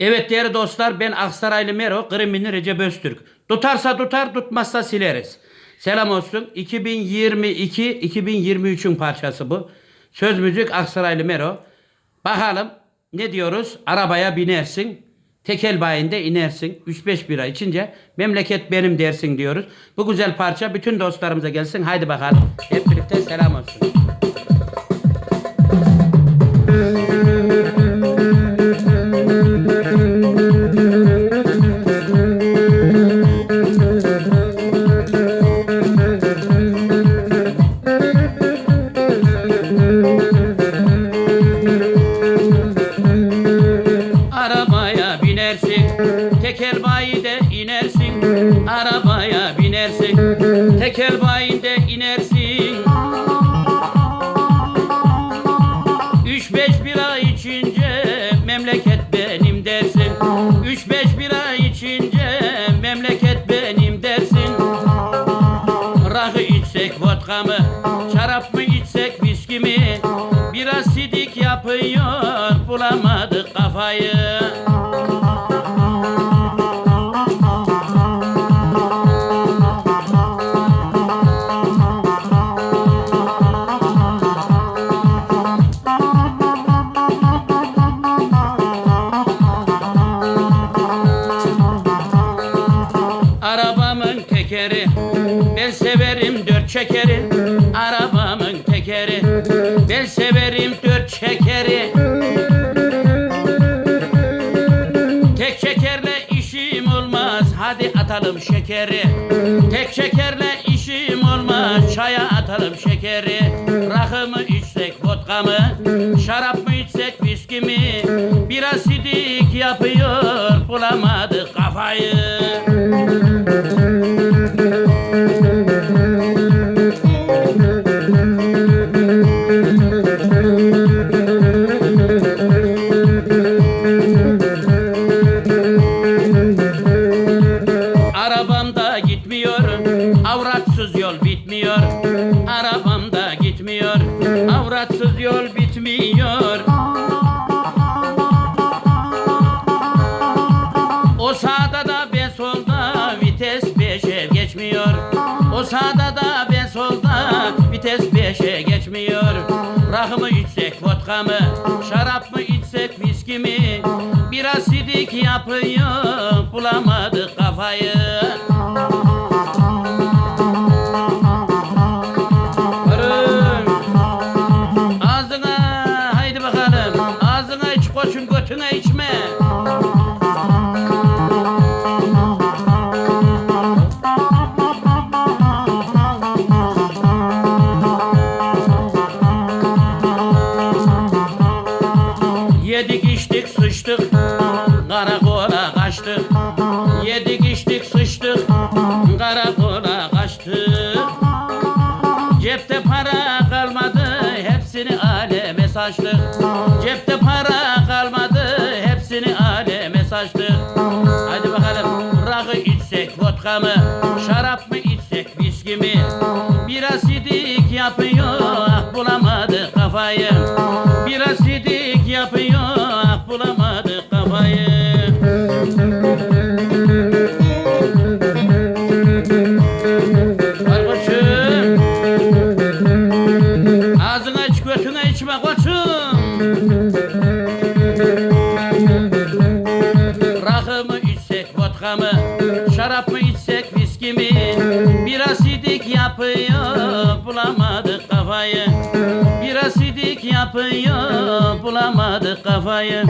Evet değerli dostlar ben Aksaraylı Mero, Kriminli Recep Öztürk. Tutarsa tutar, tutmazsa sileriz. Selam olsun. 2022-2023'ün parçası bu. Söz müzik Aksaraylı Mero. Bakalım ne diyoruz? Arabaya binersin. Tekel bayinde inersin. 3-5 bira içince memleket benim dersin diyoruz. Bu güzel parça bütün dostlarımıza gelsin. Haydi bakalım. Hep birlikte selam olsun. İnersin. Arabaya binersin, teker bayinde inersin. Üç beş bira içince memleket benim dersin. Üç beş bira içince memleket benim dersin. Rakı içsek vodka mı? Şarap mı içsek viski mi? Biraz sidik yapıyor bulamadık kafayı. Ben severim dört çekeri Arabamın tekeri. Ben severim dört çekeri. Tek şekerle işim olmaz Hadi atalım şekeri. Tek şekerle işim olmaz Çaya atalım şekeri. Rakı mı içsek vodka mı Şarap mı içsek viski mi? Biraz sidik yapıyor Bulamadık kafayı avratsız yol bitmiyor. O sağda da ben solda, vites beşe geçmiyor. O sağda da ben solda, vites beşe geçmiyor. Rakı mı içsek, vodka mı, şarap mı içsek, viski mi? Biraz sidik yapıyor, bulamadık götüne içme. Yedik içtik sıçtık. Karakola kaçtık. Yedik içtik sıçtık. Karakola kaçtık. Cepte para kalmadı. Hepsini aleme saçtık saçtık Hadi bakalım Rakı içsek vodka mı Şarap mı içsek viski mi? Biraz sidik yapıyor ah bulamadık kafayı. Biraz sidik yapıyor ah bulamadık kafayı vodka Şarap mı içsek viski mi Biraz idik yapıyor bulamadık kafayı. Biraz idik yapıyor bulamadık kafayı.